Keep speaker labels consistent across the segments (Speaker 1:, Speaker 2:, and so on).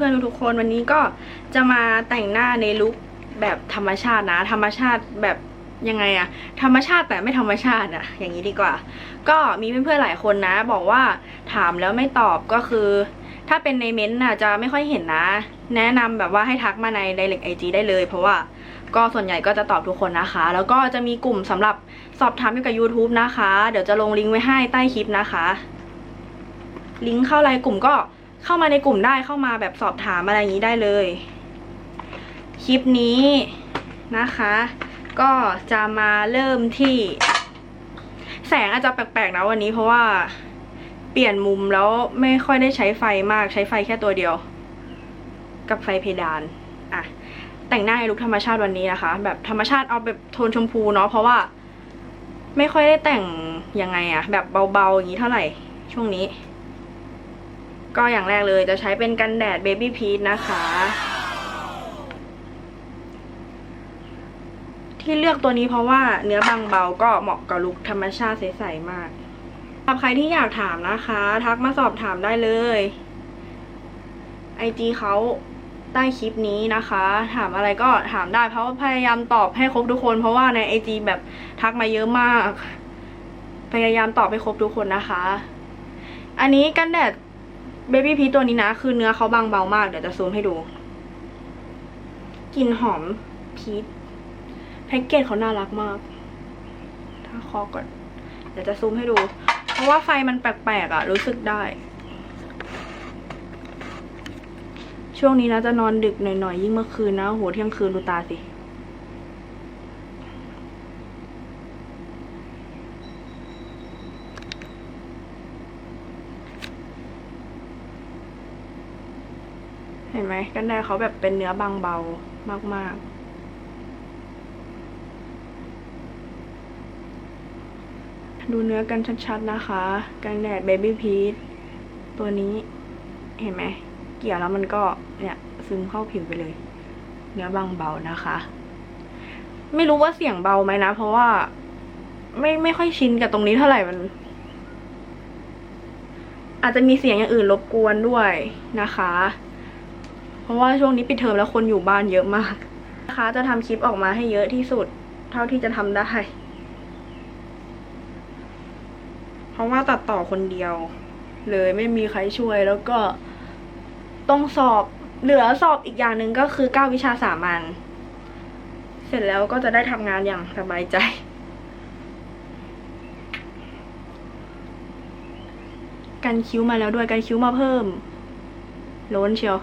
Speaker 1: พื่อนๆทุกๆคนวันนี้ก็จะมาแต่งหน้าในลุคแบบธรรมชาตินะ ธรรมชาติแบบยังไงอะธรรมชาติแต่ไม่ธรรมชาติอะอย่างนี้ดีกว่า ก็มีเพื่อนๆหลายคนนะ บอกว่าถามแล้วไม่ตอบก็คือ ถ้าเป็นในเม้นต์น่ะจะไม่ค่อยเห็นนะ แนะนำแบบว่าให้ทักมาใน direct IG ได้เลย เพราะว่าก็ส่วนใหญ่ก็จะตอบทุกคนนะคะ แล้วก็จะมีกลุ่มสำหรับสอบถามเกี่ยวกับ YouTube นะคะ เดี๋ยวจะลงลิงก์ไว้ให้ใต้คลิปนะคะ ลิงก์เข้าไลน์กลุ่มก็ เข้ามาในกลุ่มได้เข้ามาแบบสอบถามอะไรอย่างนี้ได้เลย คลิปนี้นะคะ ก็จะมาเริ่มที่ แสงอาจจะแปลกๆนะวันนี้เพราะว่าเปลี่ยนมุมแล้วไม่ค่อยได้ใช้ไฟมากใช้ไฟแค่ตัวเดียว กับไฟเพดานอะแต่งหน้าในลุคธรรมชาติวันนี้นะคะ แบบธรรมชาติเอาแบบโทนชมพูเนาะเพราะว่า ไม่ค่อยได้แต่งยังไงอะแบบเบาๆอย่างนี้เท่าไหร่ช่วงนี้ ก็อย่างแรกเลยจะใช้เป็นกันแดด Baby Peach นะคะ ที่เลือกตัวนี้เพราะว่าเนื้อบางเบาก็เหมาะกับลุคธรรมชาติใสๆมากสำหรับใครที่อยากถามนะคะ ทักมาสอบถามได้เลยไอจีเขาใต้คลิปนี้นะคะ ถามอะไรก็ถามได้เพราะว่าพยายามตอบให้ครบทุกคน เพราะว่าในไอจีแบบทักมาเยอะมาก พยายามตอบให้ครบทุกคนนะคะ อันนี้กันแดด เบบี้พีตัวนี้นะ คือเนื้อเขาบางเบามาก เดี๋ยวจะซูมให้ดู กลิ่นหอมพีชแพ็กเกจเขาน่ารักมาก ถ้าคอก่อน เดี๋ยวจะซูมให้ดู เพราะว่าไฟมันแปลกๆอะ่ะ รู้สึกได้ ช่วงนี้นะจะนอนดึกหน่อยๆ ยิ่งเมื่อคืนนะ โหเที่ยงคืนดูตาสิ เห็นไหมกันแดดเขาแบบเป็นเนื้อบางเบามาก ๆดูเนื้อกันชัดๆนะคะ กันแดด Baby Peach ตัวนี้เห็นไหม เกี่ยวแล้วมันก็เนี่ยซึมเข้าผิวไปเลย เนื้อบางเบานะคะ ไม่รู้ว่าเสียงเบาไหมนะ เพราะว่า ไม่ไม่ค่อยชินกับตรงนี้เท่าไหร่มัน อาจจะมีเสียงอย่างอื่นรบกวนด้วยนะคะ ราะว่าช่วงนี้ปิดเทอมแล้วคนอยู่บ้านเยอะมากนะคะจะทำคลิปออกมาให้เยอะที่สุด เท่าที่จะทำได้ เพราะว่าตัดต่อคนเดียว เลยไม่มีใครช่วยแล้วก็ต้องสอบเหลือสอบอีกอย่างหนึ่งก็คือเก้าวิชาสามัญเสร็จแล้วก็จะได้ทำงานอย่างสบายใจกันคิ้วมาแล้วด้วยกันคิ้วมาเพิ่ม ล้นเชียว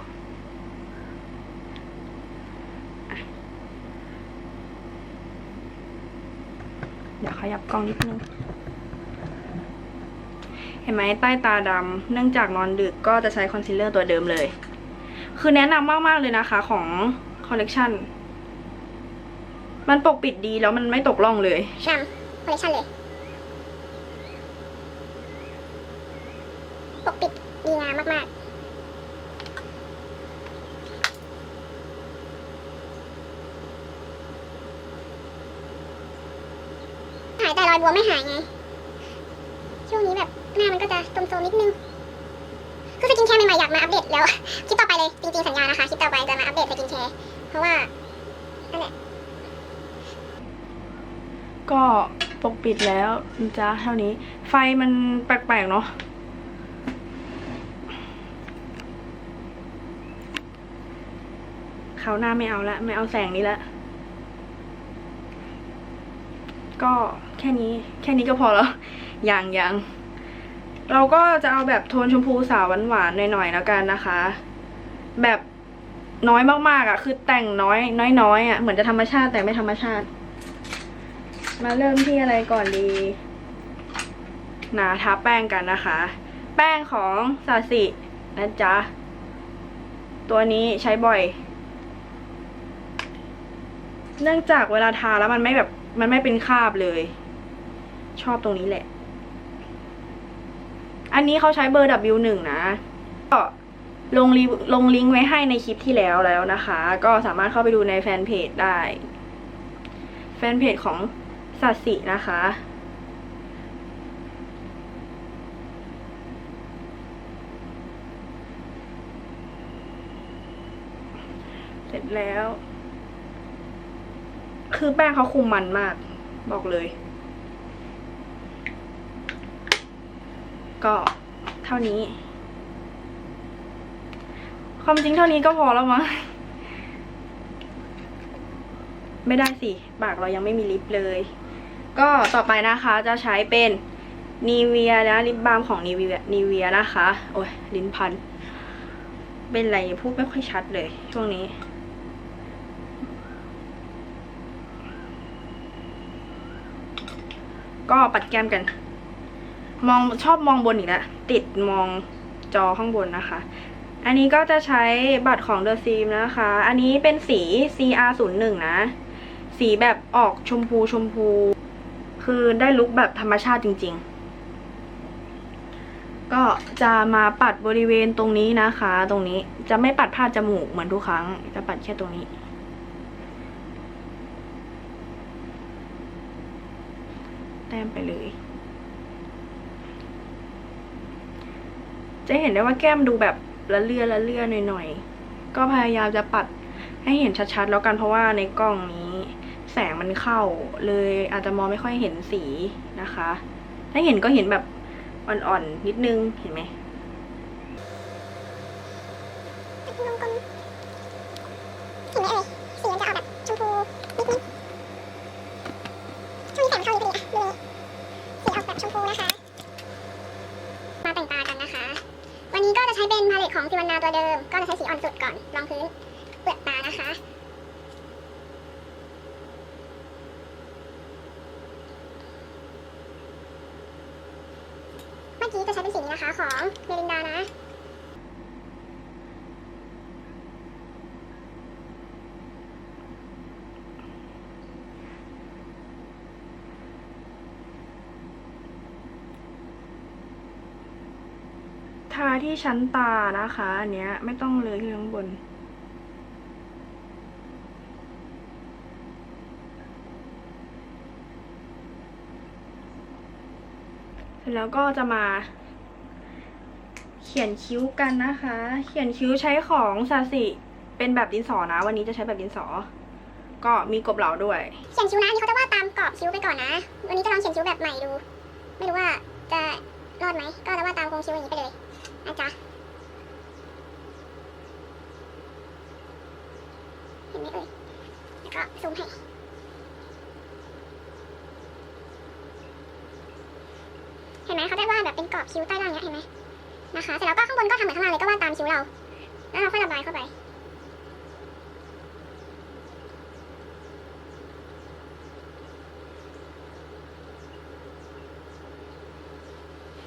Speaker 1: เดี๋ยว ขยับกล้องนิดนึง เห็นไหมใต้ตาดำเนื่องจากนอนดึกก็จะใช้คอนซีลเลอร์ตัวเดิมเลย คือแนะนำมากๆเลยนะคะของคอลเลกชันมันปกปิดดีแล้วมันไม่ตกล่องเลย
Speaker 2: นำคอลเลคชันเลย ปกปิดดีงามมากๆ หายแต่รอยบ วไม่หายไง ช่วงนี้แบบหน้ามันก็จะตมๆนิดนึง คือสกินแคร์ใหม่ๆอยากมาอัปเดตแล้วคลิปต่อไปเลยจริงๆสัญญานะคะคลิปต่อไปจะมาอัปเดตสกินแคร์เพราะว่านั่นแหละ
Speaker 1: ก็ปกปิดแล้วจ้าเท่านี้ ไฟมันแปลกๆเนาะเขาหน้าไม่เอาละ ไม่เอาแสงนี้ละ ก็แค่นี้แค่นี้ก็พอแล้วอย่างอย่างเราก็จะเอาแบบโทนชมพูสาวหวานๆหน่อยๆแล้วกันนะคะ แบบน้อยมากๆอะ คือแต่งน้อยน้อยๆอะเหมือนจะธรรมชาติแต่ไม่ธรรมชาติ มาเริ่มที่อะไรก่อนดีนาทาแป้งกันนะคะ แป้งของซาสินะจ๊ะ ตัวนี้ใช้บ่อย เนื่องจากเวลาทาแล้วมันไม่แบบ มันไม่เป็นคราบเลย ชอบตรงนี้แหละ อันนี้เขาใช้เบอร์ W1 นะ ก็ลงรีลงลิงก์ไว้ให้ในคลิปที่แล้วแล้วนะคะ ก็สามารถเข้าไปดูในแฟนเพจได้ แฟนเพจของสัตสินะคะเสร็จแล้ว คือแป้งเขาคุมมันมาก บอกเลย ก็เท่านี้ ความจริงเท่านี้ก็พอแล้วมั้งไม่ได้สิ ปากเรายังไม่มีลิปเลย ก็ต่อไปนะคะจะใช้เป็นนีเวียนะลิปบาล์มของนีเวียนีเวียนะคะ โอ้ยลิ้นพัน เป็นไรพูดไม่ค่อยชัดเลย ช่วงนี้ ก็ปัดแก้มกัน มองชอบมองบนอีกแล้วติดมองจอข้างบนนะคะ อันนี้ก็จะใช้บัตรของ The Sim นะคะ อันนี้เป็นสี CR01 นะ สีแบบออกชมพูชมพู คือได้ลุคแบบธรรมชาติจริง ๆ ก็จะมาปัดบริเวณตรงนี้นะคะ ตรงนี้จะไม่ปัดผ้าจมูกเหมือนทุกครั้ง จะปัดแค่ตรงนี้ ต้มไปเลย จะเห็นได้ว่าแก้มดูแบบละเลือละเลือหน่อยๆ ก็พยายามจะปัดให้เห็นชัดๆ แล้วกันเพราะว่าในกล้องนี้แสงมันเข้าเลยอาจจะมองไม่ค่อยเห็นสีนะคะ ถ้าเห็นก็เห็นแบบอ่อนๆ นิดนึงเห็นไหม
Speaker 2: เป็นวงกลมเห็นไหมเอ่ยสีมันจะออกแบบชมพูนิดนิดช่วงนี้แสงเข้าอยู่พอดีอะดูเลยสีออกแบบชมพู นะคะ มาแต่งตากันนะคะ วันนี้ก็จะใช้เป็นพาเลตของซิวันนาตัวเดิม ก็จะใช้สีอ่อนสุดก่อนรองพื้นเปลือกตานะคะเมื่อกี้จะใช้เป็นสีนี้นะคะ ของเมลินดานะ
Speaker 1: ทาที่ชั้นตานะคะอันเนี้ยไม่ต้องเลยที่ข้างบน เสร็จแล้วก็จะมา เขียนคิ้วกันนะคะ เขียนคิ้วใช้ของซาสิเป็นแบบดินสอนะ วันนี้จะใช้แบบดินสอ ก็มีกบเหลาด้วย
Speaker 2: เขียนคิ้วนะอันนี่เขาจะวาดตามกรอบคิ้วไปก่อนนะ วันนี้จะลองเขียนคิ้วแบบใหม่ดู ไม่รู้ว่าจะรอดไหม ก็จะวาดตามโครงคิ้วอย่างนี้ไปเลย นะจ๊ะเห็นไหมเอ่ยแล้วก็ซูมให้เห็นไหมเขาได้วาดแบบเป็นกรอบคิ้วใต้ล่างเนี้ยเห็นไหมนะคะเสร็จแล้วก็ข้างบนก็ทำเหมือนข้างล่างเลยก็วาดตามคิ้วเรา แล้วเราค่อยระบายเข้าไป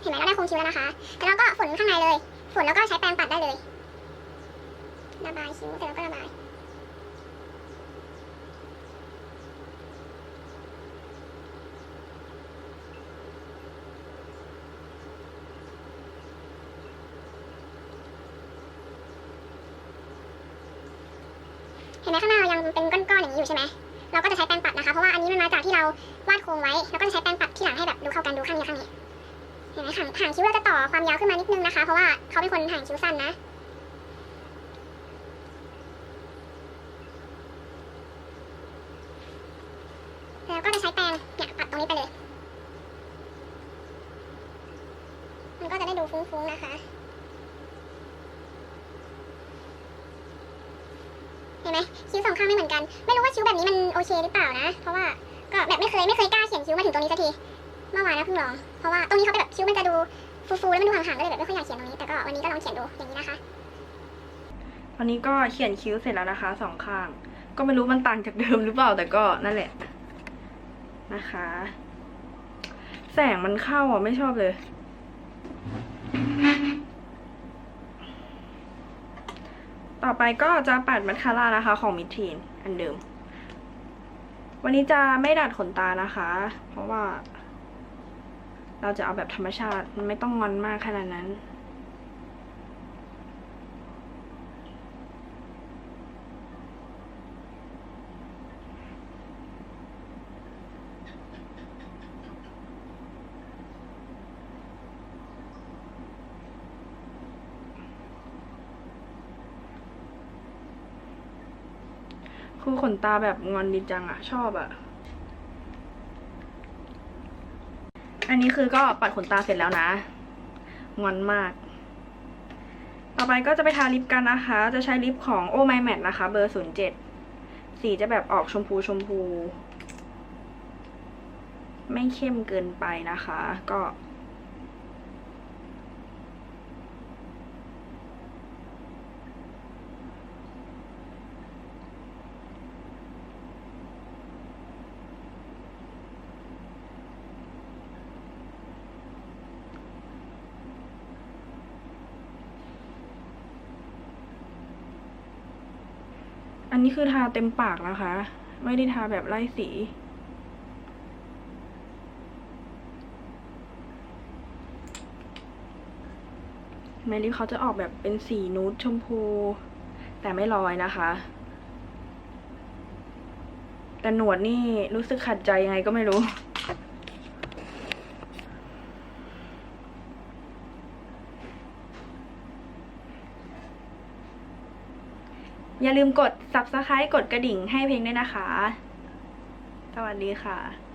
Speaker 2: เห็นไหมเราได้โครงคิ้วแล้วนะคะ แล้วเราก็ฝนข้างในเลย ฝนแล้วก็ใช้แปรงปัดได้เลย ระบายคิ้วเสร็จแล้วก็ระบายเห็นไหมข้างหน้าเรายังเป็นก้อนๆอย่างนี้อยู่ใช่ไหม เราก็จะใช้แปรงปัดนะคะ เพราะว่าอันนี้มันมาจากที่เราวาดโครงไว้ แล้วก็จะใช้แปรงปัดที่หลังให้แบบดูเข้ากันดูข้างนี้ข้างนี้ เห็นไหมหางหางคิ้วเราจะต่อความยาวขึ้นมานิดนึงนะคะ เพราะว่าเขาเป็นคนหางคิ้วสั้นนะแล้วก็จะใช้แปรงเนี่ยปัดตรงนี้ไปเลย มันก็จะได้ดูฟุ้งๆนะคะ เห็นไหมคิ้วสองข้างไม่เหมือนกัน ไม่รู้ว่าคิ้วแบบนี้มันโอเคหรือเปล่านะ เพราะว่าก็แบบไม่เคยไม่เคยกล้าเขียนคิ้วมาถึงตรงนี้สักที เมื่อวานนะเพิ่งลอง เพราะว่าตรงนี้เขาเป็นแบบคิ้วมันจะดูฟูๆแล้วมันดูห่างๆก็เลยแบบไม่ค่อยอยากเขียนตรงนี้ แต่ก็วันนี้ก็ลองเขียนดูอย่างนี้นะคะ
Speaker 1: ตอนนี้ก็เขียนคิ้วเสร็จแล้วนะคะสองข้าง ก็ไม่รู้มันต่างจากเดิมหรือเปล่าแต่ก็นั่นแหละนะคะ แสงมันเข้าอะไม่ชอบเลย ต่อไปก็จะปัดมัสคาร่านะคะ ของมิทีนอันเดิม วันนี้จะไม่ดัดขนตานะคะ เพราะว่า เราจะเอาแบบธรรมชาติมันไม่ต้องงอนมากขนาดนั้น คือขนตาแบบงอนดีจังอะชอบอะ อันนี้คือก็ปัดขนตาเสร็จแล้วนะ งอนมาก ต่อไปก็จะไปทาลิปกันนะคะ จะใช้ลิปของ Oh My Matte นะคะ เบอร์ศูนย์เจ็ดสีจะแบบออกชมพูชมพู ไม่เข้มเกินไปนะคะ ก็ นนี้คือทาเต็มปากนะคะ ไม่ได้ทาแบบไล่สี เมลิเขาจะออกแบบเป็นสีนูดชมพู แต่ไม่ลอยนะคะ แต่หนวดนี่รู้สึกขัดใจยังไงก็ไม่รู้ อย่าลืมกด subscribe กดกระดิ่งให้เพลงด้วยนะคะ สวัสดีค่ะ